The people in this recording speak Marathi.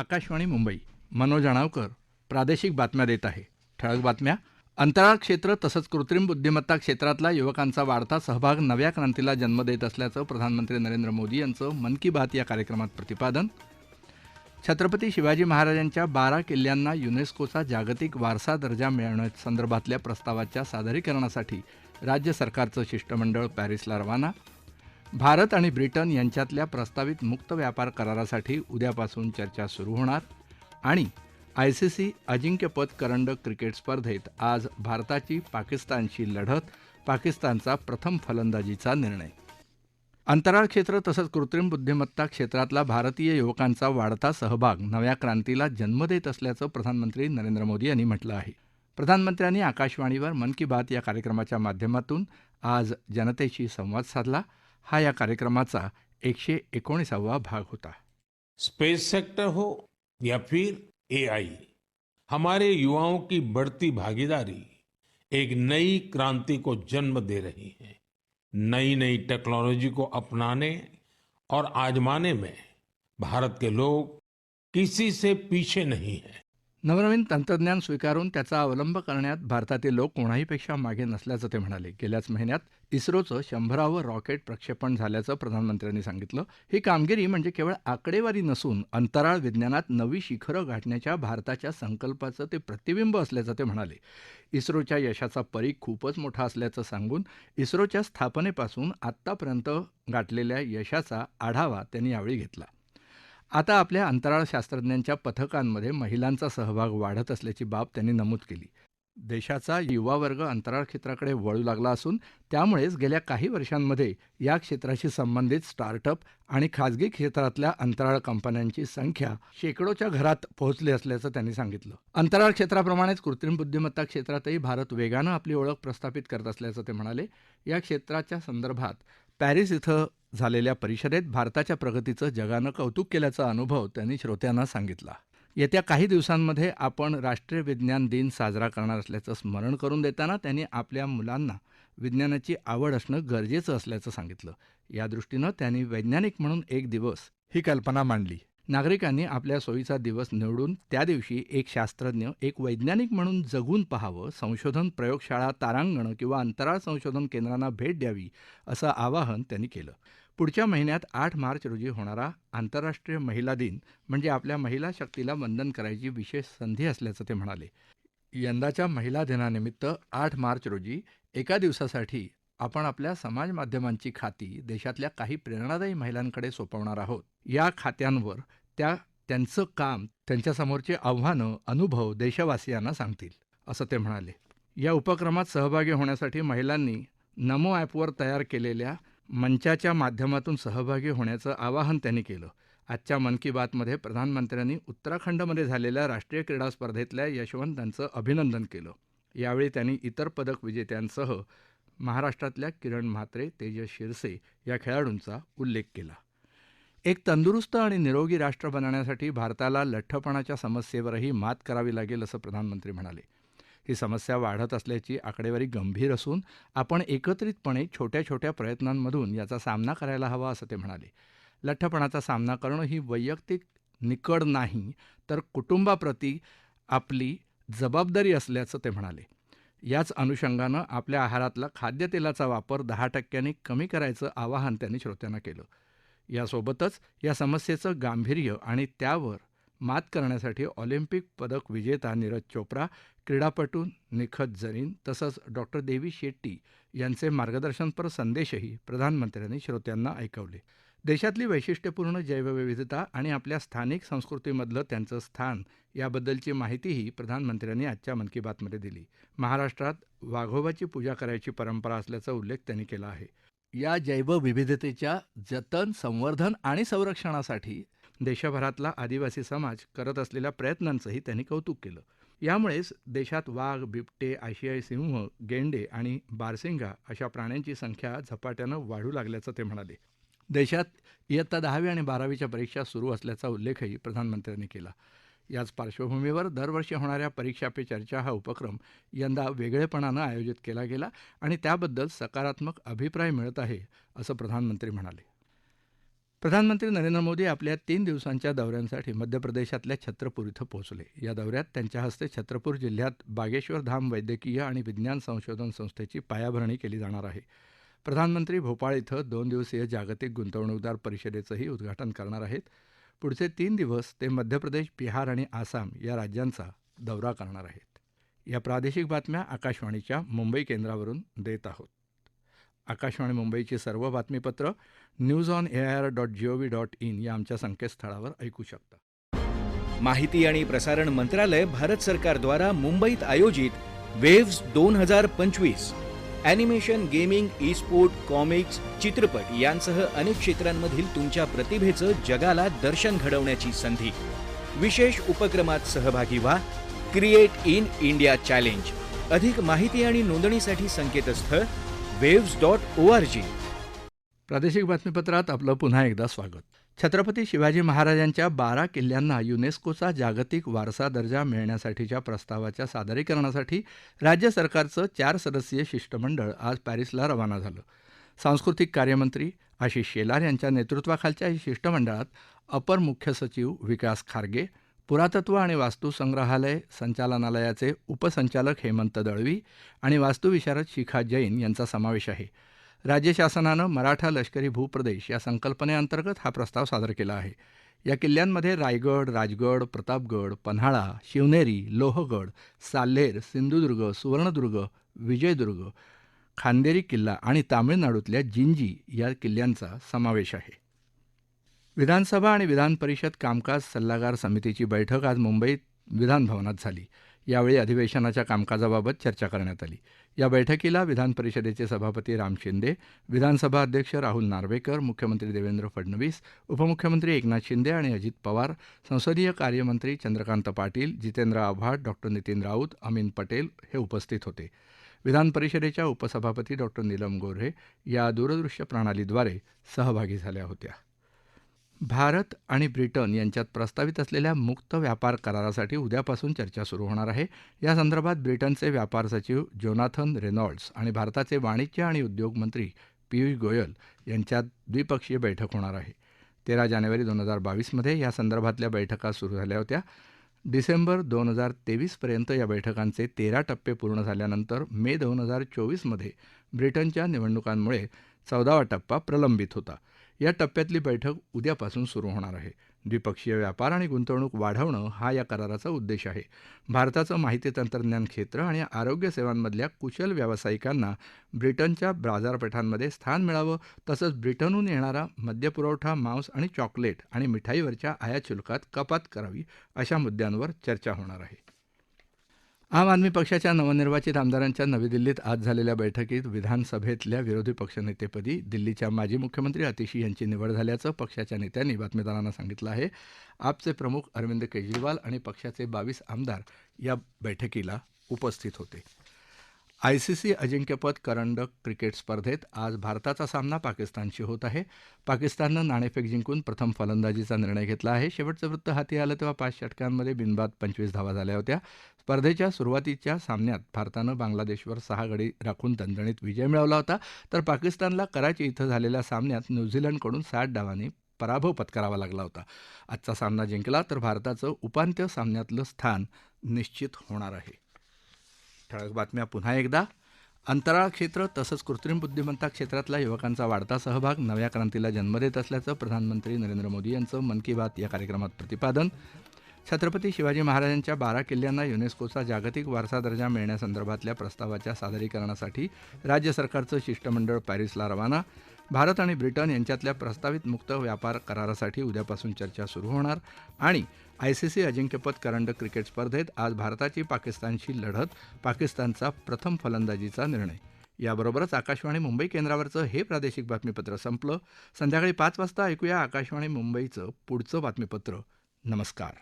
आकाशवाणी मुंबई. मनोज अणावकर प्रादेशिक बातम्या देत आहे. ठळक बातम्या. अंतराळ क्षेत्र तसंच कृत्रिम बुद्धिमत्ता क्षेत्रातला युवकांचा वाढता सहभाग नव्या क्रांतीला जन्म देत असल्याचं प्रधानमंत्री नरेंद्र मोदी यांचं मन की बात या कार्यक्रमात प्रतिपादन. छत्रपती शिवाजी महाराजांच्या बारा किल्ल्यांना युनेस्कोचा जागतिक वारसा दर्जा मिळवण्यासंदर्भातल्या प्रस्तावाच्या सादरीकरणासाठी राज्य सरकारचं शिष्टमंडळ पॅरिसला रवाना. भारत आणि ब्रिटन यांच्यातल्या प्रस्तावित मुक्त व्यापार करारासाठी उद्यापासून चर्चा सुरू होणार आणि आय सी सी अजिंक्यपद करंडक क्रिकेट स्पर्धेत आज भारताची पाकिस्तानशी लढत पाकिस्तानचा प्रथम फलंदाजीचा निर्णय. अंतराळ क्षेत्र तसंच कृत्रिम बुद्धिमत्ता क्षेत्रातला भारतीय युवकांचा वाढता सहभाग नव्या क्रांतीला जन्म देत असल्याचं प्रधानमंत्री नरेंद्र मोदी यांनी म्हटलं आहे. प्रधानमंत्र्यांनी आकाशवाणीवर मन की बात या कार्यक्रमाच्या माध्यमातून आज जनतेशी संवाद साधला. हा या कार्यक्रमाचा एकशे एकोणीसावा भाग होता. स्पेस सेक्टर हो या फिर एआई हमारे युवाओं की बढ़ती भागीदारी एक नई क्रांति को जन्म दे रही है। नई नई टेक्नोलॉजी को अपनाने और आजमाने में भारत के लोग किसी से पीछे नहीं हैं। नवनवीन तंत्रज्ञान स्वीकारून त्याचा अवलंब करण्यात भारतातील लोक कोणाहीपेक्षा मागे नसल्याचं ते म्हणाले. गेल्याच महिन्यात इस्रोचं शंभरावं रॉकेट प्रक्षेपण झाल्याचं प्रधानमंत्र्यांनी सांगितलं. ही कामगिरी म्हणजे केवळ आकडेवारी नसून अंतराळ विज्ञानात नवी शिखरं गाठण्याच्या भारताच्या संकल्पाचं ते प्रतिबिंब असल्याचं ते म्हणाले. इस्रोच्या यशाचा परीख खूपच मोठा असल्याचं सांगून इस्रोच्या स्थापनेपासून आत्तापर्यंत गाठलेल्या यशाचा आढावा त्यांनी यावेळी घेतला. आता आपल्या अंतराळ शास्त्रज्ञांच्या पथकांमध्ये महिलांचा सहभाग वाढत असल्याची बाब त्यांनी नमूद केली. देशाचा युवा वर्ग अंतराळ क्षेत्राकडे वळू लागला असून त्यामुळेच गेल्या काही वर्षांमध्ये या क्षेत्राशी संबंधित स्टार्टअप आणि खाजगी क्षेत्रातल्या अंतराळ कंपन्यांची संख्या शेकडोच्या घरात पोहोचली असल्याचं त्यांनी सांगितलं. अंतराळ क्षेत्राप्रमाणेच कृत्रिम बुद्धिमत्ता क्षेत्रातही भारत वेगानं आपली ओळख प्रस्थापित करत असल्याचं ते म्हणाले. या क्षेत्राच्या संदर्भात पॅरिस इथं झालेल्या परिषदेत भारताच्या प्रगतीचं जगानं कौतुक केल्याचा अनुभव त्यांनी श्रोत्यांना सांगितला. येत्या काही दिवसांमध्ये आपण राष्ट्रीय विज्ञान दिन साजरा करणार असल्याचं स्मरण करून देताना त्यांनी आपल्या मुलांना विज्ञानाची आवड असणं गरजेचं असल्याचं सांगितलं. या दृष्टीनं त्यांनी वैज्ञानिक म्हणून एक दिवस ही कल्पना मांडली. नागरिकांनी आपल्या सोयीचा दिवस निवडून त्या दिवशी एक शास्त्रज्ञ एक वैज्ञानिक म्हणून जगून पाहावं संशोधन प्रयोगशाळा तारांगणं किंवा अंतराळ संशोधन केंद्रांना भेट द्यावी असं आवाहन त्यांनी केलं. पुढच्या महिन्यात आठ मार्च रोजी होणारा आंतरराष्ट्रीय महिला दिन म्हणजे आपल्या महिला शक्तीला वंदन करायची विशेष संधी असल्याचं ते म्हणाले. यंदाच्या महिला दिनानिमित्त आठ मार्च रोजी एका दिवसासाठी आपण आपल्या समाज माध्यमांची खाती देशातल्या काही प्रेरणादायी महिलांकडे सोपवणार आहोत. या खात्यांवर त्या त्यांचं काम त्यांच्यासमोरची आव्हानं अनुभव देशवासियांना सांगतील असं ते म्हणाले. या उपक्रमात सहभागी होण्यासाठी महिलांनी नमो ॲपवर तयार केलेल्या मंचाच्या माध्यमातून सहभागी होण्याचं आवाहन त्यांनी केलं. आजच्या मन की बातमध्ये प्रधानमंत्र्यांनी उत्तराखंडमध्ये झालेल्या राष्ट्रीय क्रीडा स्पर्धेतल्या यशवंतांचं अभिनंदन केलं. यावेळी त्यांनी इतर पदक विजेत्यांसह महाराष्ट्रातल्या किरण म्हात्रे तेजस शिरसे या खेळाडूंचा उल्लेख केला. एक तंदुरुस्त आणि निरोगी राष्ट्र बनवण्यासाठी भारताला लठ्ठपणाच्या समस्येवरही मात करावी लागेल असं प्रधानमंत्री म्हणाले. ही समस्या वाढत असल्याची आकडेवारी गंभीर असून आपण एकत्रितपणे छोट्या छोट्या प्रयत्नांमधून याचा सामना करायला हवा असं ते म्हणाले. लठ्ठपणाचा सामना करणं ही वैयक्तिक निकड नाही तर कुटुंबाप्रती आपली जबाबदारी असल्याचं ते म्हणाले. याच अनुषंगानं आपल्या आहारातला खाद्यतेलाचा वापर दहा टक्क्यांनी कमी करायचं आवाहन त्यांनी श्रोत्यांना केलं. यासोबतच या समस्येचं गांभीर्य आणि त्यावर मात करण्यासाठी ऑलिम्पिक पदक विजेता नीरज चोप्रा क्रीडापटू निखत जरीन तसंच डॉक्टर देवी शेट्टी यांचे मार्गदर्शनपर संदेशही प्रधानमंत्र्यांनी श्रोत्यांना ऐकवले. देशातली वैशिष्ट्यपूर्ण जैवविविधता आणि आपल्या स्थानिक संस्कृतीमधलं त्यांचं स्थान याबद्दलची माहितीही प्रधानमंत्र्यांनी आजच्या मन की बातमध्ये दिली. महाराष्ट्रात वाघोबाची पूजा करायची परंपरा असल्याचा उल्लेख त्यांनी केला आहे. या जैवविविधतेच्या जतन संवर्धन आणि संरक्षणासाठी देशभरातला आदिवासी समाज करत असलेल्या प्रयत्नांचंही त्यांनी कौतुक केलं. यामुळेच देशात वाघ बिबटे आशियाई सिंह गेंडे आणि बारसिंगा अशा प्राण्यांची संख्या झपाट्यानं वाढू लागल्याचं ते म्हणाले. देशात इयत्ता दहावी आणि बारावीच्या परीक्षा सुरू असल्याचा उल्लेखही प्रधानमंत्र्यांनी केला. याच पार्श्वभूमीवर दरवर्षी होणाऱ्या परीक्षा पे चर्चा हा उपक्रम यंदा वेगळेपणानं आयोजित केला गेला आणि त्याबद्दल सकारात्मक अभिप्राय मिळत आहे असं प्रधानमंत्री म्हणाले. प्रधानमंत्री नरेंद्र मोदी आपल्या तीन दिवसांच्या दौऱ्यांसाठी मध्य प्रदेशातल्या छत्रपूर इथं पोहोचले. या दौऱ्यात त्यांच्या हस्ते छत्रपूर जिल्ह्यात बागेश्वर धाम वैद्यकीय आणि विज्ञान संशोधन संस्थेची पायाभरणी केली जाणार आहे. प्रधानमंत्री भोपाळ इथं दोन दिवसीय जागतिक गुंतवणूकदार परिषदेचंही उद्घाटन करणार आहेत. पुढचे तीन दिवस ते मध्य प्रदेश बिहार आणि आसाम या राज्यांचा दौरा करणार आहेत. या प्रादेशिक बातम्या आकाशवाणीच्या मुंबई केंद्रावरून देत आहोत. आकाशवाणी मुंबईची सर्व बातमीपत्र news on A R dot gov V dot in या आमच्या संकेतस्थळावर ऐकू शकता. माहिती आणि प्रसारण मंत्रालय भारत सरकारद्वारा मुंबईत आयोजित वेव्स दोन हजार पंचवीस animation gaming e sport comics चित्रपट यांसह अनेक क्षेत्रांमधील तुमच्या प्रतिभेचं जगाला दर्शन घडवण्याची संधी. विशेष उपक्रमात सहभागी व्हा. Create in India challenge. अधिक माहिती आणि नोंदणीसाठी संकेतस्थळ waves dot O R G प्रादेशिक बातमीपत्रात आपलं पुन्हा एकदा स्वागत. छत्रपती शिवाजी महाराजांच्या बारा किल्ल्यांना युनेस्कोचा जागतिक वारसा दर्जा मिळण्यासाठीच्या प्रस्तावाच्या सादरीकरणासाठी राज्य सरकारचं चार सदस्यीय शिष्टमंडळ आज पॅरिसला रवाना झालं. सांस्कृतिक कार्यमंत्री आशिष शेलार यांच्या नेतृत्वाखालच्या शिष्टमंडळात अपर मुख्य सचिव विकास खारगे पुरातत्व आणि वास्तुसंग्रहालय संचालनालयाचे उपसंचालक हेमंत दळवी आणि वास्तुविशारद शिखा जैन यांचा समावेश आहे. राज्य शासनानं मराठा लष्करी भूप्रदेश या संकल्पनेअंतर्गत हा प्रस्ताव सादर केला आहे. या किल्ल्यांमध्ये रायगड राजगड प्रतापगड पन्हाळा शिवनेरी लोहगड साल्हेर सिंधुदुर्ग सुवर्णदुर्ग विजयदुर्ग खांदेरी किल्ला आणि तामिळनाडूतल्या जिंजी या किल्ल्यांचा समावेश आहे. विधानसभा आणि विधान परिषद कामकाज सल्लागार समितीची बैठक आज मुंबईत विधानभवनात झाली. यावेळी अधिवेशनाच्या कामकाजाबाबत चर्चा करण्यात आली. या बैठकीला विधान परिषदेचे सभापती राम शिंदे विधानसभा अध्यक्ष राहुल नार्वेकर मुख्यमंत्री देवेंद्र फडणवीस उपमुख्यमंत्री एकनाथ शिंदे आणि अजित पवार संसदीय कार्यमंत्री चंद्रकांत पाटील जितेंद्र आव्हाड डॉक्टर नितीन राऊत अमीन पटेल हे उपस्थित होते. विधान परिषदेच्या उपसभापती डॉक्टर नीलम गोऱ्हे या दूरदृश्य प्रणालीद्वारे सहभागी झाल्या होत्या. भारत आणि ब्रिटन यांच्यात प्रस्तावित असलेल्या मुक्त व्यापार करारासाठी उद्यापासून चर्चा सुरू होणार आहे. या संदर्भात ब्रिटनचे व्यापार सचिव जोनाथन रेनॉल्ड्स आणि भारताचे वाणिज्य आणि उद्योग मंत्री पियुष गोयल यांच्यात द्विपक्षीय बैठक होणार आहे. तेरा जानेवारी दोन हजार बावीसमध्ये या संदर्भातल्या बैठका सुरू झाल्या होत्या. डिसेंबर दोन हजार तेवीसपर्यंत या बैठकांचे तेरा टप्पे पूर्ण झाल्यानंतर मे दोन हजार चोवीसमध्ये ब्रिटनच्या निवडणुकांमुळे चौदावा टप्पा प्रलंबित होता. या टप्प्यातली बैठक उद्यापासून सुरू होणार आहे. द्विपक्षीय व्यापार आणि गुंतवणूक वाढवणं हा या कराराचा उद्देश आहे. भारताचं माहिती तंत्रज्ञान क्षेत्र आणि आरोग्य सेवांमधल्या कुशल व्यावसायिकांना ब्रिटनच्या बाजारपेठांमध्ये स्थान मिळावं तसंच ब्रिटनहून येणारा मद्यपुरवठा मांस आणि चॉकलेट आणि मिठाईवरच्या आयात शुल्कात कपात करावी अशा मुद्द्यांवर चर्चा होणार आहे. आम आदमी पक्षाच्या नवनिर्वाचित आमदारांच्या नवी दिल्लीत आज झालेल्या बैठकीत विधानसभेतल्या विरोधी पक्षनेतेपदी दिल्लीच्या माजी मुख्यमंत्री अतिशी यांची निवड झाल्याचं पक्षाच्या नेत्यांनी बातमीदारांना सांगितलं आहे. आपचे प्रमुख अरविंद केजरीवाल आणि पक्षाचे बावीस आमदार या बैठकीला उपस्थित होते. आयसीसी अजिंक्यपद करंडक क्रिकेट स्पर्धेत आज भारताचा सामना पाकिस्तानशी होत आहे. पाकिस्ताननं नाणेफेक जिंकून प्रथम फलंदाजीचा निर्णय घेतला आहे. शेवटचं वृत्त हाती आलं तेव्हा पाच षटकांमध्ये बिनबाद पंचवीस धावा झाल्या होत्या. स्पर्धेच्या सुरुवातीच्या सामन्यात भारतानं बांगलादेशवर सहा गडी राखून दणदणीत विजय मिळवला होता. तर पाकिस्तानला कराची इथं झालेल्या सामन्यात न्यूझीलंडकडून साठ डावांनी पराभव पत्करावा लागला होता. आजचा सामना जिंकला तर भारताचं उपांत्य सामन्यातलं स्थान निश्चित होणार आहे. ठळक बातम्या पुन्हा एकदा. अंतराळ क्षेत्र तसंच कृत्रिम बुद्धिमत्ता क्षेत्रातला युवकांचा वाढता सहभाग नव्या क्रांतीला जन्म देत असल्याचं प्रधानमंत्री नरेंद्र मोदी यांचं मन की बात या कार्यक्रमात प्रतिपादन. छत्रपती शिवाजी महाराजांच्या बारा किल्ल्यांना युनेस्कोचा जागतिक वारसा दर्जा मिळण्यासंदर्भातल्या प्रस्तावाच्या सादरीकरणासाठी राज्य सरकारचं शिष्टमंडळ पॅरिसला रवाना. भारत आणि ब्रिटन यांच्यातल्या प्रस्तावित मुक्त व्यापार करारासाठी उद्यापासून चर्चा सुरू होणार आणि आयसीसी अजिंक्यपद करंडक क्रिकेट स्पर्धेत आज भारताची पाकिस्तानशी लढत पाकिस्तानचा प्रथम फलंदाजीचा निर्णय. याबरोबरच आकाशवाणी मुंबई केंद्रावरचं हे प्रादेशिक बातमीपत्र संपलं. संध्याकाळी पाच वाजता ऐकूया आकाशवाणी मुंबईचं पुढचं बातमीपत्र. नमस्कार.